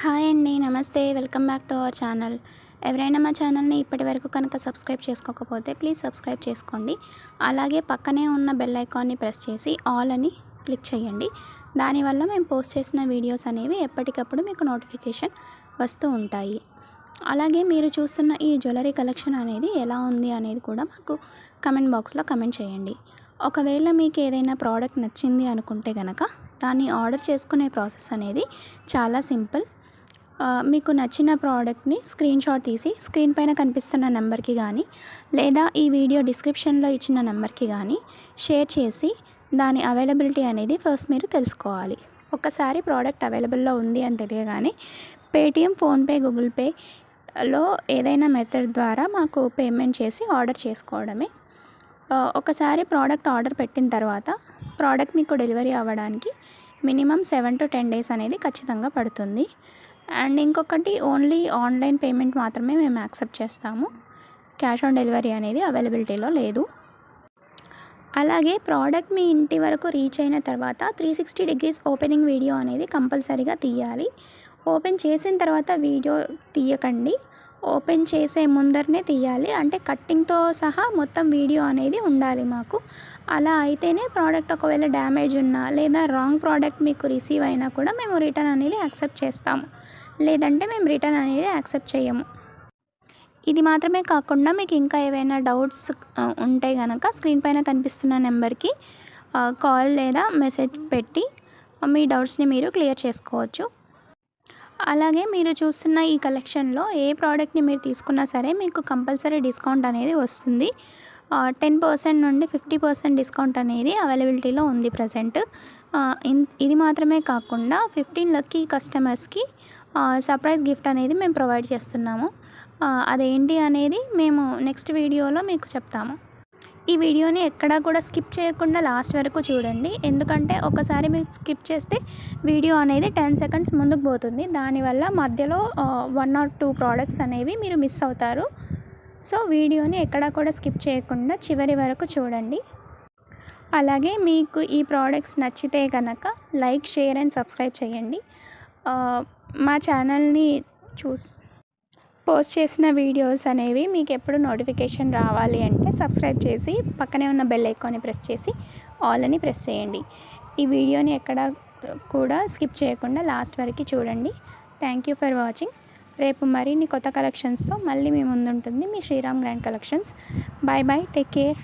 Hi అండి నమస్తే. Welcome back to our channel. ఎవరైనా మా ఛానల్ని ఇప్పటి వరకు కనుక సబ్స్క్రైబ్ చేసుకోకపోతే ప్లీజ్ సబ్స్క్రైబ్ చేసుకోండి. అలాగే పక్కనే ఉన్న బెల్ ఐకాన్ని ప్రెస్ చేసి ఆల్ అని క్లిక్ చేయండి. దానివల్ల మేము పోస్ట్ చేసిన వీడియోస్ అనేవి ఎప్పటికప్పుడు మీకు నోటిఫికేషన్ వస్తూ ఉంటాయి. అలాగే మీరు చూస్తున్న ఈ జ్యువెలరీ కలెక్షన్ అనేది ఎలా ఉంది అనేది కూడా మాకు కమెంట్ బాక్స్లో కమెంట్ చేయండి. ఒకవేళ మీకు ఏదైనా ప్రోడక్ట్ నచ్చింది అనుకుంటే కనుక దాన్ని ఆర్డర్ చేసుకునే ప్రాసెస్ అనేది చాలా సింపుల్ మీకు నచ్చిన ప్రోడక్ట్ని స్క్రీన్ షాట్ తీసి స్క్రీన్ పైన కనిపిస్తున్న నెంబర్కి కానీ లేదా ఈ వీడియో డిస్క్రిప్షన్లో ఇచ్చిన నెంబర్కి కానీ షేర్ చేసి దాని అవైలబిలిటీ అనేది ఫస్ట్ మీరు తెలుసుకోవాలి. ఒక్కసారి ప్రోడక్ట్ అవైలబుల్లో ఉంది అని తెలియగానే పేటిఎం ఫోన్పే గూగుల్ పేలో ఏదైనా మెథడ్ ద్వారా మాకు పేమెంట్ చేసి ఆర్డర్ చేసుకోవడమే. ఒకసారి ప్రోడక్ట్ ఆర్డర్ పెట్టిన తర్వాత ప్రోడక్ట్ మీకు డెలివరీ అవ్వడానికి minimum seven to ten days అనేది ఖచ్చితంగా పడుతుంది. అండ్ ఇంకొకటి ఓన్లీ ఆన్లైన్ పేమెంట్ మాత్రమే మేము యాక్సెప్ట్ చేస్తాము. క్యాష్ ఆన్ డెలివరీ అనేది అవైలబిలిటీలో లేదు. అలాగే ప్రోడక్ట్ మీ ఇంటి వరకు రీచ్ అయిన తర్వాత three sixty degrees opening video అనేది కంపల్సరీగా తీయాలి. ఓపెన్ చేసిన తర్వాత వీడియో తీయకండి. ఓపెన్ చేసే ముందరనే తీయాలి. అంటే కట్టింగ్తో సహా మొత్తం వీడియో అనేది ఉండాలి మాకు. అలా అయితేనే ప్రోడక్ట్ ఒకవేళ డ్యామేజ్ ఉన్నా లేదా రాంగ్ ప్రోడక్ట్ మీకు రిసీవ్ అయినా కూడా మేము రిటర్న్ అనేది యాక్సెప్ట్ చేస్తాము. లేదంటే మేము రిటర్న్ అనేది యాక్సెప్ట్ చేయము ఇది మాత్రమే కాకుండా మీకు ఇంకా ఏవైనా డౌట్స్ ఉంటే కనుక స్క్రీన్ పైన కనిపిస్తున్న నెంబర్కి కాల్ లేదా మెసేజ్ పెట్టి మీ డౌట్స్ని మీరు క్లియర్ చేసుకోవచ్చు. అలాగే మీరు చూస్తున్న ఈ కలెక్షన్లో ఏ ప్రోడక్ట్ని మీరు తీసుకున్నా సరే మీకు కంపల్సరీ డిస్కౌంట్ అనేది వస్తుంది. టెన్ పర్సెంట్ నుండి ఫిఫ్టీ పర్సెంట్ డిస్కౌంట్ అనేది అవైలబిలిటీలో ఉంది ప్రజెంట్. ఇది మాత్రమే కాకుండా ఫిఫ్టీన్ లక్కీ కస్టమర్స్కి సర్ప్రైజ్ గిఫ్ట్ అనేది మేము ప్రొవైడ్ చేస్తున్నాము. అదేంటి అనేది మేము నెక్స్ట్ వీడియోలో మీకు చెప్తాము. ఈ వీడియోని ఎక్కడా కూడా స్కిప్ చేయకుండా లాస్ట్ వరకు చూడండి. ఎందుకంటే ఒకసారి మీరు స్కిప్ చేస్తే వీడియో అనేది టెన్ సెకండ్స్ ముందుకు పోతుంది. దానివల్ల మధ్యలో వన్ ఆర్ టూ ప్రోడక్ట్స్ అనేవి మీరు మిస్ అవుతారు. సో వీడియోని ఎక్కడా కూడా స్కిప్ చేయకుండా చివరి వరకు చూడండి. అలాగే మీకు ఈ ప్రోడక్ట్స్ నచ్చితే కనుక లైక్ షేర్ అండ్ సబ్స్క్రైబ్ చేయండి. మా ఛానల్ని చూస్ పోస్ట్ చేసిన వీడియోస్ అనేవి మీకు ఎప్పుడు నోటిఫికేషన్ రావాలి అంటే సబ్స్క్రైబ్ చేసి పక్కనే ఉన్న బెల్ ఐకాన్ని ప్రెస్ చేసి ఆల్ అని ప్రెస్ చేయండి. ఈ వీడియోని ఎక్కడ కూడా స్కిప్ చేయకుండా లాస్ట్ వరకు చూడండి. Thank you for watching. రేపు మరిన్ని కొత్త కలెక్షన్స్తో మళ్ళీ మీ ముందుంటుంది మీ Sriram grand collections. Bye bye take care.